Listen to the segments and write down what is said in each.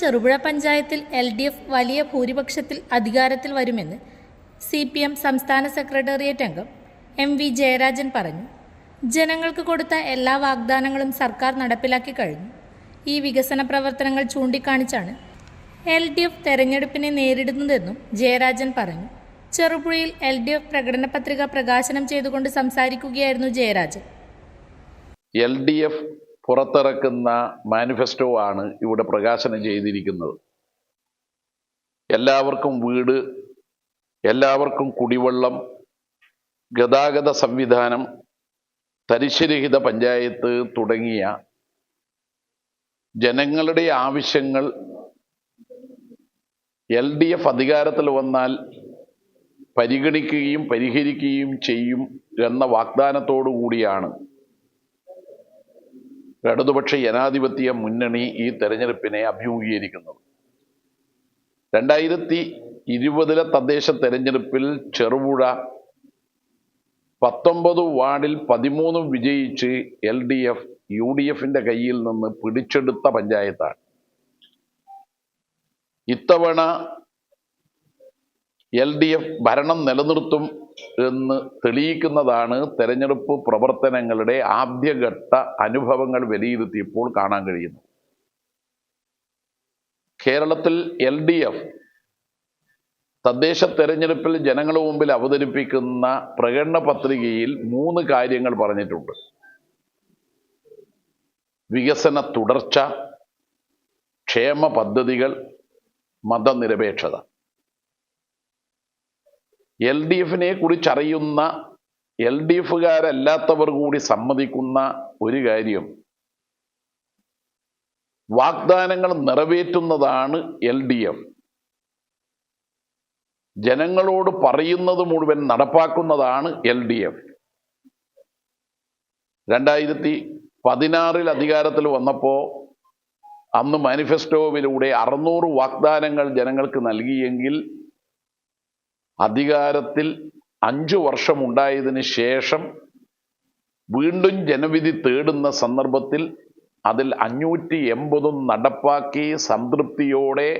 ചെറുപുഴ പഞ്ചായത്തിൽ L D F വലിയ ഭൂരിപക്ഷത്തിൽ അധികാരത്തിൽ വരുമെന്ന് സി പി എം സംസ്ഥാന സെക്രട്ടേറിയറ്റ് അംഗം എം വി ജയരാജൻ പറഞ്ഞു. ജനങ്ങൾക്ക് കൊടുത്ത എല്ലാ വാഗ്ദാനങ്ങളും സർക്കാർ നടപ്പിലാക്കി കഴിഞ്ഞു. ഈ വികസന പ്രവർത്തനങ്ങൾ ചൂണ്ടിക്കാണിച്ചാണ് എൽ ഡി എഫ് തെരഞ്ഞെടുപ്പിനെ നേരിടുന്നതെന്നും ജയരാജൻ പറഞ്ഞു. ചെറുപുഴയിൽ എൽ ഡി എഫ് പ്രകടന പത്രിക പ്രകാശനം ചെയ്തുകൊണ്ട് സംസാരിക്കുകയായിരുന്നു ജയരാജൻ. എൽ ഡി എഫ് പുറത്തിറക്കുന്ന മാനിഫെസ്റ്റോ ആണ് ഇവിടെ പ്രകാശനം ചെയ്തിരിക്കുന്നത്. എല്ലാവർക്കും വീട് എല്ലാവർക്കും കുടിവെള്ളം ഗതാഗത സംവിധാനം തരിശുരഹിത പഞ്ചായത്ത് തുടങ്ങിയ ജനങ്ങളുടെ ആവശ്യങ്ങൾ എൽ ഡി എഫ് അധികാരത്തിൽ വന്നാൽ പരിഗണിക്കുകയും പരിഹരിക്കുകയും ചെയ്യും എന്ന വാഗ്ദാനത്തോടു കൂടിയാണ് ഇടതുപക്ഷ ജനാധിപത്യ മുന്നണി ഈ തെരഞ്ഞെടുപ്പിനെ അഭിമുഖീകരിക്കുന്നത്. രണ്ടായിരത്തി ഇരുപതിലെ തദ്ദേശ തെരഞ്ഞെടുപ്പിൽ ചെറുപുഴ പത്തൊമ്പത് വാർഡിൽ പതിമൂന്ന് വിജയിച്ച് L D F U D എഫിന്റെ കയ്യിൽ നിന്ന് പിടിച്ചെടുത്ത പഞ്ചായത്താണ്. ഇത്തവണ എൽ ഡി എഫ് ഭരണം നിലനിർത്തും എന്ന് തെളിയിക്കുന്നതാണ് തെരഞ്ഞെടുപ്പ് പ്രവർത്തനങ്ങളുടെ ആദ്യഘട്ട അനുഭവങ്ങൾ വിലയിരുത്തിയപ്പോൾ കാണാൻ കഴിയുന്നത്. കേരളത്തിൽ എൽ ഡി എഫ് തദ്ദേശ തെരഞ്ഞെടുപ്പിൽ ജനങ്ങളുടെ മുമ്പിൽ അവതരിപ്പിക്കുന്ന പ്രകടന പത്രികയിൽ മൂന്ന് കാര്യങ്ങൾ പറഞ്ഞിട്ടുണ്ട്. വികസന തുടർച്ച ക്ഷേമ പദ്ധതികൾ മതനിരപേക്ഷത. എൽ ഡി എഫിനെ കുറിച്ചറിയുന്ന എൽ ഡി എഫുകാരല്ലാത്തവർ കൂടി സമ്മതിക്കുന്ന ഒരു കാര്യം. വാഗ്ദാനങ്ങൾ നിറവേറ്റുന്നതാണ് എൽ ഡി എഫ്. ജനങ്ങളോട് പറയുന്നത് മുഴുവൻ നടപ്പാക്കുന്നതാണ് എൽ ഡി എഫ്. രണ്ടായിരത്തി പതിനാറിൽ അധികാരത്തിൽ വന്നപ്പോൾ അന്ന് മാനിഫെസ്റ്റോവിലൂടെ അറുന്നൂറ് വാഗ്ദാനങ്ങൾ ജനങ്ങൾക്ക് നൽകിയെങ്കിൽ അധികാരത്തിൽ അഞ്ചു വർഷം ഉണ്ടായതിന് ശേഷം വീണ്ടും ജനവിധി തേടുന്ന സന്ദർഭത്തിൽ അതിൽ അഞ്ഞൂറ്റി എൺപതും നടപ്പാക്കി സംതൃപ്തിയോടെ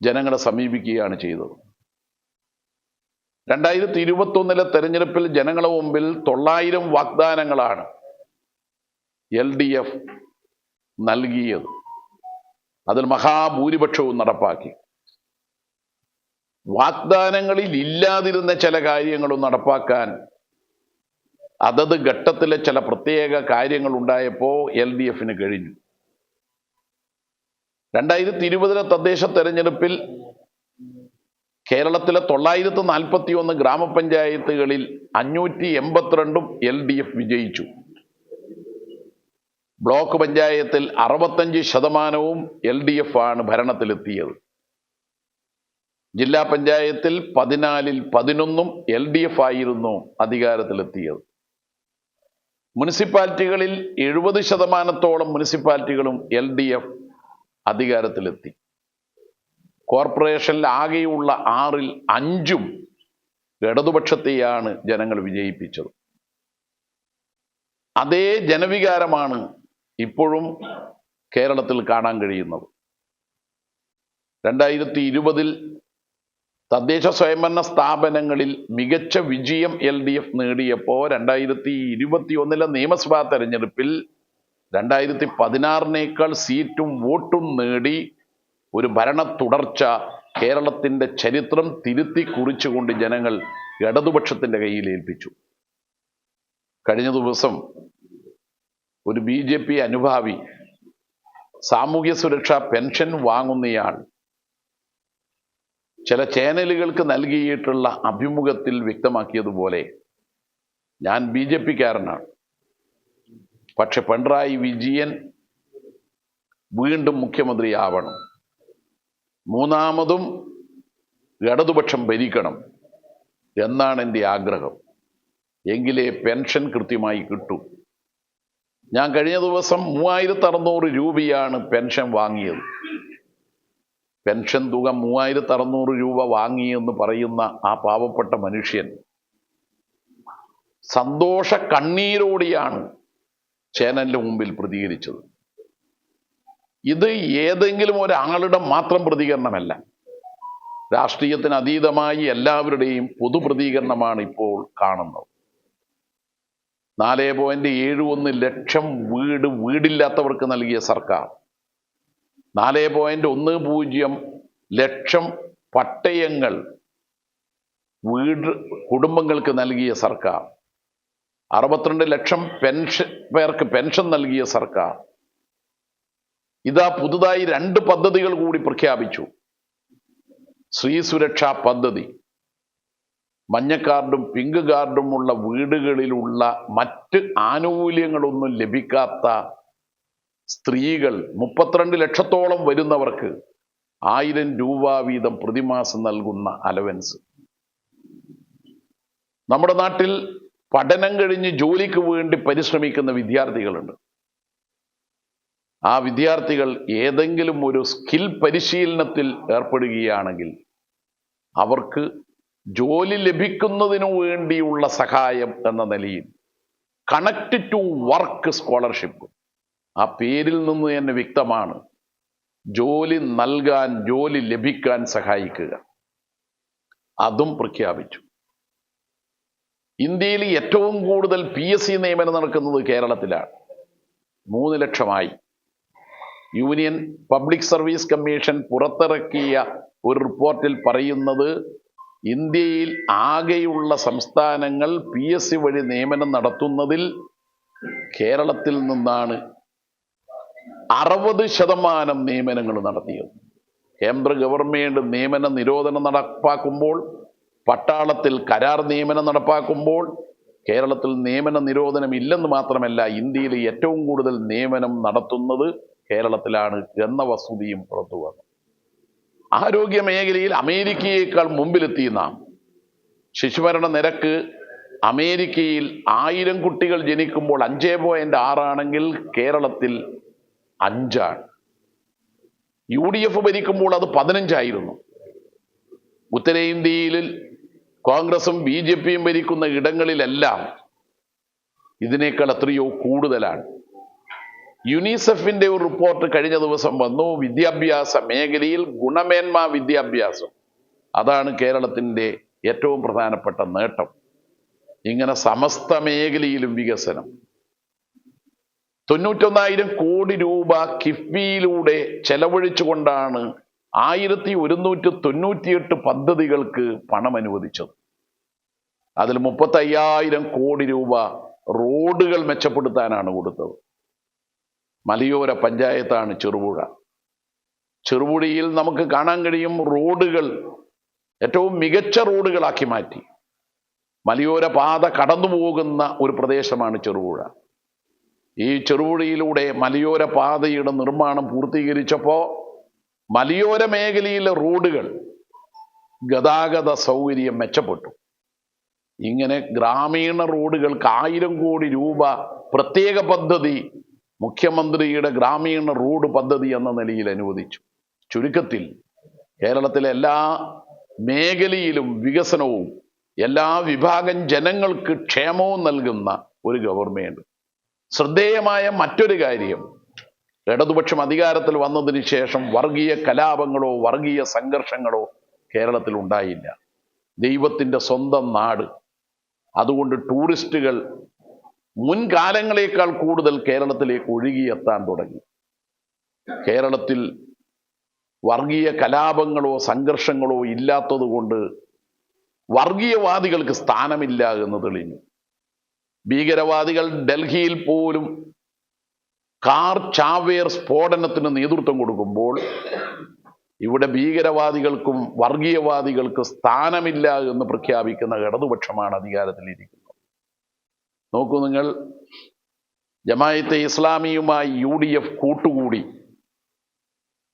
ജനങ്ങളെ സമീപിക്കുകയാണ് ചെയ്തത്. രണ്ടായിരത്തി ഇരുപത്തൊന്നിലെ തെരഞ്ഞെടുപ്പിൽ ജനങ്ങളെ മുമ്പിൽ തൊള്ളായിരം വാഗ്ദാനങ്ങളാണ് എൽ ഡി എഫ് നൽകിയത്. അതിൽ മഹാഭൂരിപക്ഷവും നടപ്പാക്കി. വാഗ്ദാനങ്ങളിൽ ഇല്ലാതിരുന്ന ചില കാര്യങ്ങളും നടപ്പാക്കാൻ അതത് ഘട്ടത്തിലെ ചില പ്രത്യേക കാര്യങ്ങൾ ഉണ്ടായപ്പോൾ എൽ ഡി എഫിന് കഴിഞ്ഞു. രണ്ടായിരത്തി ഇരുപതിലെ തദ്ദേശ തെരഞ്ഞെടുപ്പിൽ കേരളത്തിലെ തൊള്ളായിരത്തി നാൽപ്പത്തി ഒന്ന് ഗ്രാമപഞ്ചായത്തുകളിൽ അഞ്ഞൂറ്റി എൺപത്തിരണ്ടും എൽ ഡി എഫ് വിജയിച്ചു. ബ്ലോക്ക് പഞ്ചായത്തിൽ അറുപത്തഞ്ച് ശതമാനവും എൽ ഡി എഫ് ആണ് ഭരണത്തിലെത്തിയത്. ജില്ലാ പഞ്ചായത്തിൽ പതിനാലിൽ പതിനൊന്നും എൽ ഡി എഫ് ആയിരുന്നു അധികാരത്തിലെത്തിയത്. മുനിസിപ്പാലിറ്റികളിൽ എഴുപത് ശതമാനത്തോളം മുനിസിപ്പാലിറ്റികളും എൽ ഡി എഫ് അധികാരത്തിലെത്തി. കോർപ്പറേഷനിൽ ആകെയുള്ള ആറിൽ അഞ്ചും ഇടതുപക്ഷത്തെയാണ് ജനങ്ങൾ വിജയിപ്പിച്ചത്. അതേ ജനവികാരമാണ് ഇപ്പോഴും കേരളത്തിൽ കാണാൻ കഴിയുന്നത്. രണ്ടായിരത്തി ഇരുപതിൽ തദ്ദേശ സ്വയംഭരണ സ്ഥാപനങ്ങളിൽ മികച്ച വിജയം എൽ ഡി എഫ് നേടിയപ്പോൾ രണ്ടായിരത്തി ഇരുപത്തി ഒന്നിലെ നിയമസഭാ തെരഞ്ഞെടുപ്പിൽ രണ്ടായിരത്തി പതിനാറിനേക്കാൾ സീറ്റും വോട്ടും നേടി ഒരു ഭരണ തുടർച്ച കേരളത്തിന്റെ ചരിത്രം തിരുത്തി കുറിച്ചുകൊണ്ട് ജനങ്ങൾ ഇടതുപക്ഷത്തിന്റെ കയ്യിൽ ഏൽപ്പിച്ചു. കഴിഞ്ഞ ദിവസം ഒരു ബി ജെ പി അനുഭാവി സാമൂഹ്യ സുരക്ഷാ പെൻഷൻ വാങ്ങുന്നയാൾ ചില ചാനലുകൾക്ക് നൽകിയിട്ടുള്ള അഭിമുഖത്തിൽ വ്യക്തമാക്കിയതുപോലെ ഞാൻ ബി ജെ പിക്കാരനാണ്. പക്ഷെ പിണറായി വിജയൻ വീണ്ടും മുഖ്യമന്ത്രിയാവണം. മൂന്നാമതും ഇടതുപക്ഷം ഭരിക്കണം എന്നാണ് എന്റെ ആഗ്രഹം. എങ്കിലേ പെൻഷൻ കൃത്യമായി കിട്ടൂ. ഞാൻ കഴിഞ്ഞ ദിവസം മൂവായിരത്തി അറുന്നൂറ് രൂപയാണ് പെൻഷൻ വാങ്ങിയത്. പെൻഷൻ തുക മൂവായിരത്തി അറുന്നൂറ് രൂപ വാങ്ങിയെന്ന് പറയുന്ന ആ പാവപ്പെട്ട മനുഷ്യൻ സന്തോഷ കണ്ണീരോടെയാണ് ചേനലിന്റെ മുമ്പിൽ പ്രതികരിച്ചത്. ഇത് ഏതെങ്കിലും ഒരാളുടെ മാത്രം പ്രതികരണമല്ല. രാഷ്ട്രീയത്തിന് അതീതമായി എല്ലാവരുടെയും പൊതുപ്രതികരണമാണ് ഇപ്പോൾ കാണുന്നത്. നാല് പോയിന്റ് ഏഴ് ഒന്ന് ലക്ഷം വീട് വീടില്ലാത്തവർക്ക് നൽകിയ സർക്കാർ നാല് പോയിന്റ് ഒന്ന് പൂജ്യം ലക്ഷം പട്ടയങ്ങൾ വീട് കുടുംബങ്ങൾക്ക് നൽകിയ സർക്കാർ. അറുപത്തിരണ്ട് ലക്ഷം പെൻഷൻ പേർക്ക് പെൻഷൻ നൽകിയ സർക്കാർ. ഇതാ പുതുതായി രണ്ട് പദ്ധതികൾ കൂടി പ്രഖ്യാപിച്ചു. സ്ത്രീ സുരക്ഷാ പദ്ധതി. മഞ്ഞ കാർഡും പിങ്ക് കാർഡും ഉള്ള വീടുകളിലുള്ള മറ്റ് ആനുകൂല്യങ്ങളൊന്നും ലഭിക്കാത്ത സ്ത്രീകൾ മുപ്പത്തിരണ്ട് ലക്ഷത്തോളം വരുന്നവർക്ക് ആയിരം രൂപ വീതം പ്രതിമാസം നൽകുന്ന അലവൻസ്. നമ്മുടെ നാട്ടിൽ പഠനം കഴിഞ്ഞ് ജോലിക്ക് വേണ്ടി പരിശ്രമിക്കുന്ന വിദ്യാർത്ഥികളുണ്ട്. ആ വിദ്യാർത്ഥികൾ ഏതെങ്കിലും ഒരു സ്കിൽ പരിശീലനത്തിൽ ഏർപ്പെടുകയാണെങ്കിൽ അവർക്ക് ജോലി ലഭിക്കുന്നതിനു വേണ്ടിയുള്ള സഹായം എന്ന നിലയിൽ കണക്ട് ടു വർക്ക് സ്കോളർഷിപ്പ്. ആ പേരിൽ നിന്ന് തന്നെ വ്യക്തമാണ്. ജോലി നൽകാൻ ജോലി ലഭിക്കാൻ സഹായിക്കുക. അതും പ്രഖ്യാപിച്ചു. ഇന്ത്യയിൽ ഏറ്റവും കൂടുതൽ പി എസ് സി നിയമനം നടക്കുന്നത് കേരളത്തിലാണ്. മൂന്ന് ലക്ഷമായി. യൂണിയൻ പബ്ലിക് സർവീസ് കമ്മീഷൻ പുറത്തിറക്കിയ ഒരു റിപ്പോർട്ടിൽ പറയുന്നത് ഇന്ത്യയിൽ ആകെയുള്ള സംസ്ഥാനങ്ങൾ പി എസ് സി വഴി നിയമനം നടത്തുന്നതിൽ കേരളത്തിൽ നിന്നാണ് അറുപത് ശതമാനം നിയമനങ്ങൾ നടത്തിയത്. കേന്ദ്ര ഗവൺമെന്റ് നിയമന നിരോധനം നടപ്പാക്കുമ്പോൾ പട്ടാളത്തിൽ കരാർ നിയമനം നടപ്പാക്കുമ്പോൾ കേരളത്തിൽ നിയമന നിരോധനം ഇല്ലെന്ന് മാത്രമല്ല ഇന്ത്യയിൽ ഏറ്റവും കൂടുതൽ നിയമനം നടത്തുന്നത് കേരളത്തിലാണ് എന്ന വസ്തുതയും പുറത്തു വന്നു. ആരോഗ്യ മേഖലയിൽ അമേരിക്കയേക്കാൾ മുമ്പിലെത്തി നാം. ശിശുമരണ നിരക്ക് അമേരിക്കയിൽ ആയിരം കുട്ടികൾ ജനിക്കുമ്പോൾ അഞ്ചേ പോയിന്റ് ആറാണെങ്കിൽ കേരളത്തിൽ അഞ്ചാണ്. യു ഡി എഫ് ഭരിക്കുമ്പോൾ അത് പതിനഞ്ചായിരുന്നു. ഉത്തരേന്ത്യയിൽ കോൺഗ്രസും ബി ജെ പിയും ഭരിക്കുന്ന ഇടങ്ങളിലെല്ലാം ഇതിനേക്കാൾ എത്രയോ കൂടുതലാണ്. യുനിസെഫിന്റെ ഒരു റിപ്പോർട്ട് കഴിഞ്ഞ ദിവസം വന്നു. വിദ്യാഭ്യാസ മേഖലയിൽ ഗുണമേന്മ വിദ്യാഭ്യാസം. അതാണ് കേരളത്തിന്റെ ഏറ്റവും പ്രധാനപ്പെട്ട നേട്ടം. ഇങ്ങനെ സമസ്ത മേഖലയിലും വികസനം. തൊണ്ണൂറ്റൊന്നായിരം കോടി രൂപ കിഫ്ബിയിലൂടെ ചെലവഴിച്ചുകൊണ്ടാണ് ആയിരത്തി ഒരുന്നൂറ്റി തൊണ്ണൂറ്റിയെട്ട് പദ്ധതികൾക്ക് പണം അനുവദിച്ചത് അതിൽ മുപ്പത്തയ്യായിരം കോടി രൂപ റോഡുകൾ മെച്ചപ്പെടുത്താനാണ് കൊടുത്തത്. മലയോര പഞ്ചായത്താണ് ചെറുപുഴ. ചെറുപുഴയിൽ നമുക്ക് കാണാൻ കഴിയും റോഡുകൾ ഏറ്റവും മികച്ച റോഡുകളാക്കി മാറ്റി. മലയോര പാത കടന്നു പോകുന്ന ഒരു പ്രദേശമാണ് ചെറുപുഴ. ഈ ചെറുപുഴയിലൂടെ മലയോര പാതയുടെ നിർമ്മാണം പൂർത്തീകരിച്ചപ്പോൾ മലയോര മേഖലയിലെ റോഡുകൾ ഗതാഗത സൗകര്യം മെച്ചപ്പെട്ടു. ഇങ്ങനെ ഗ്രാമീണ റോഡുകൾക്ക് ആയിരം കോടി രൂപ പ്രത്യേക പദ്ധതി മുഖ്യമന്ത്രിയുടെ ഗ്രാമീണ റോഡ് പദ്ധതി എന്ന നിലയിൽ അനുവദിച്ചു. ചുരുക്കത്തിൽ കേരളത്തിലെ എല്ലാ മേഖലയിലും വികസനവും എല്ലാ വിഭാഗം ജനങ്ങൾക്ക് ക്ഷേമവും നൽകുന്ന ഒരു ഗവൺമെന്റ് ശ്രദ്ധേയമായ മറ്റൊരു കാര്യം. ഇടതുപക്ഷം അധികാരത്തിൽ വന്നതിന് ശേഷം വർഗീയ കലാപങ്ങളോ വർഗീയ സംഘർഷങ്ങളോ കേരളത്തിൽ ഉണ്ടായില്ല. ദൈവത്തിന്റെ സ്വന്തം നാട്. അതുകൊണ്ട് ടൂറിസ്റ്റുകൾ മുൻകാലങ്ങളേക്കാൾ കൂടുതൽ കേരളത്തിലേക്ക് ഒഴുകിയെത്താൻ തുടങ്ങി. കേരളത്തിൽ വർഗീയ കലാപങ്ങളോ സംഘർഷങ്ങളോ ഇല്ലാത്തതുകൊണ്ട് വർഗീയവാദികൾക്ക് സ്ഥാനമില്ല എന്ന് തെളിഞ്ഞു. ഭീകരവാദികൾ ഡൽഹിയിൽ പോലും കാർ ചാവേർ സ്ഫോടനത്തിന് നേതൃത്വം കൊടുക്കുമ്പോൾ ഇവിടെ ഭീകരവാദികൾക്കും വർഗീയവാദികൾക്ക് സ്ഥാനമില്ല എന്ന് പ്രഖ്യാപിക്കുന്ന ഇടതുപക്ഷമാണ് അധികാരത്തിലിരിക്കുന്നത്. നോക്കൂ നിങ്ങൾ ജമായത്തെ ഇസ്ലാമിയുമായി യു ഡി എഫ് കൂട്ടുകൂടി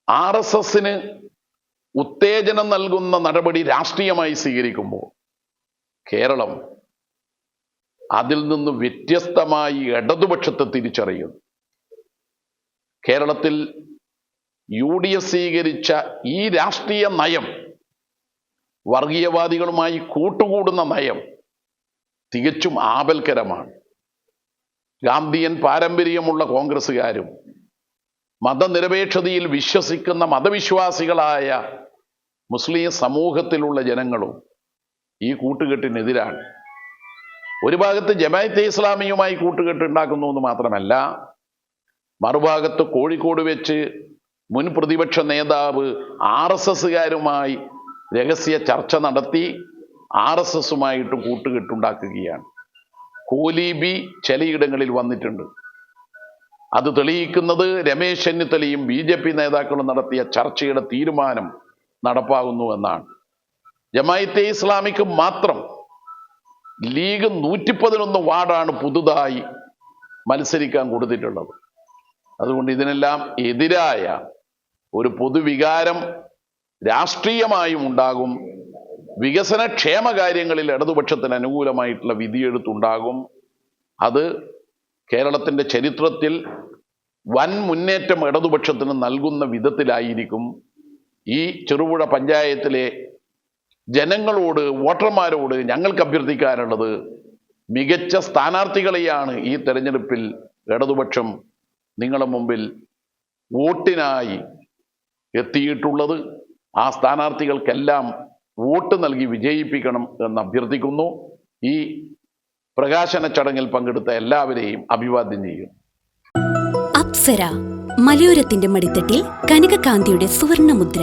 ആർ എസ് എസിന് ഉത്തേജനം നൽകുന്ന നടപടി രാഷ്ട്രീയമായി സ്വീകരിക്കുമ്പോൾ കേരളം അതിൽ നിന്ന് വ്യത്യസ്തമായി ഇടതുപക്ഷത്തെ തിരിച്ചറിയുന്നു. കേരളത്തിൽ യു ഡി എഫ് സ്വീകരിച്ച ഈ രാഷ്ട്രീയ നയം വർഗീയവാദികളുമായി കൂട്ടുകൂടുന്ന നയം തികച്ചും ആപൽക്കരമാണ്. ഗാന്ധിയൻ പാരമ്പര്യമുള്ള കോൺഗ്രസ്സുകാരും മതനിരപേക്ഷതയിൽ വിശ്വസിക്കുന്ന മതവിശ്വാസികളായ മുസ്ലിം സമൂഹത്തിലുള്ള ജനങ്ങളും ഈ കൂട്ടുകെട്ടിനെതിരാണ്. ഒരു ഭാഗത്ത് ജമായത്തെ ഇസ്ലാമിയുമായി കൂട്ടുകെട്ട് ഉണ്ടാക്കുന്നു എന്ന് മാത്രമല്ല മറുഭാഗത്ത് കോഴിക്കോട് വെച്ച് മുൻ പ്രതിപക്ഷ നേതാവ് ആർ എസ് എസുകാരുമായി രഹസ്യ ചർച്ച നടത്തി ആർ എസ് എസുമായിട്ട് കൂട്ടുകെട്ടുണ്ടാക്കുകയാണ് കോലീബി ചിലയിടങ്ങളിൽ വന്നിട്ടുണ്ട്. അത് തെളിയിക്കുന്നത് രമേശ് ചെന്നിത്തലയും ബി ജെ പി നേതാക്കളും നടത്തിയ ചർച്ചയുടെ തീരുമാനം നടപ്പാകുന്നു എന്നാണ്. ജമായത്തെ ഇസ്ലാമിക്ക് മാത്രം ലീഗ് നൂറ്റി പതിനൊന്ന് വാർഡാണ് പുതുതായി മത്സരിക്കാൻ കൊടുത്തിട്ടുള്ളത്. അതുകൊണ്ട് ഇതിനെല്ലാം എതിരായ ഒരു പൊതുവികാരം രാഷ്ട്രീയമായും ഉണ്ടാകും. വികസന ക്ഷേമ കാര്യങ്ങളിൽ ഇടതുപക്ഷത്തിന് അനുകൂലമായിട്ടുള്ള വിധിയെഴുത്തുണ്ടാകും. അത് കേരളത്തിന്റെ ചരിത്രത്തിൽ വൻ മുന്നേറ്റം ഇടതുപക്ഷത്തിന് നൽകുന്ന വിധത്തിലായിരിക്കും. ഈ ചെറുപുഴ പഞ്ചായത്തിലെ ജനങ്ങളോട് വോട്ടർമാരോട് ഞങ്ങൾക്ക് അഭ്യർത്ഥിക്കാനുള്ളത് മികച്ച സ്ഥാനാർത്ഥികളെയാണ് ഈ തെരഞ്ഞെടുപ്പിൽ ഇടതുപക്ഷം നിങ്ങളുടെ മുമ്പിൽ വോട്ടിനായി എത്തിയിട്ടുള്ളത്. ആ സ്ഥാനാർത്ഥികൾക്കെല്ലാം വോട്ട് നൽകി വിജയിപ്പിക്കണം എന്ന് അഭ്യർത്ഥിക്കുന്നു. ഈ പ്രകാശന ചടങ്ങിൽ പങ്കെടുത്ത എല്ലാവരെയും അഭിവാദ്യം ചെയ്യുന്നു. അപ്സര മലയോരത്തിന്റെ മടിത്തട്ടിൽ കനകകാന്തിയുടെ സുവർണമുദ്ര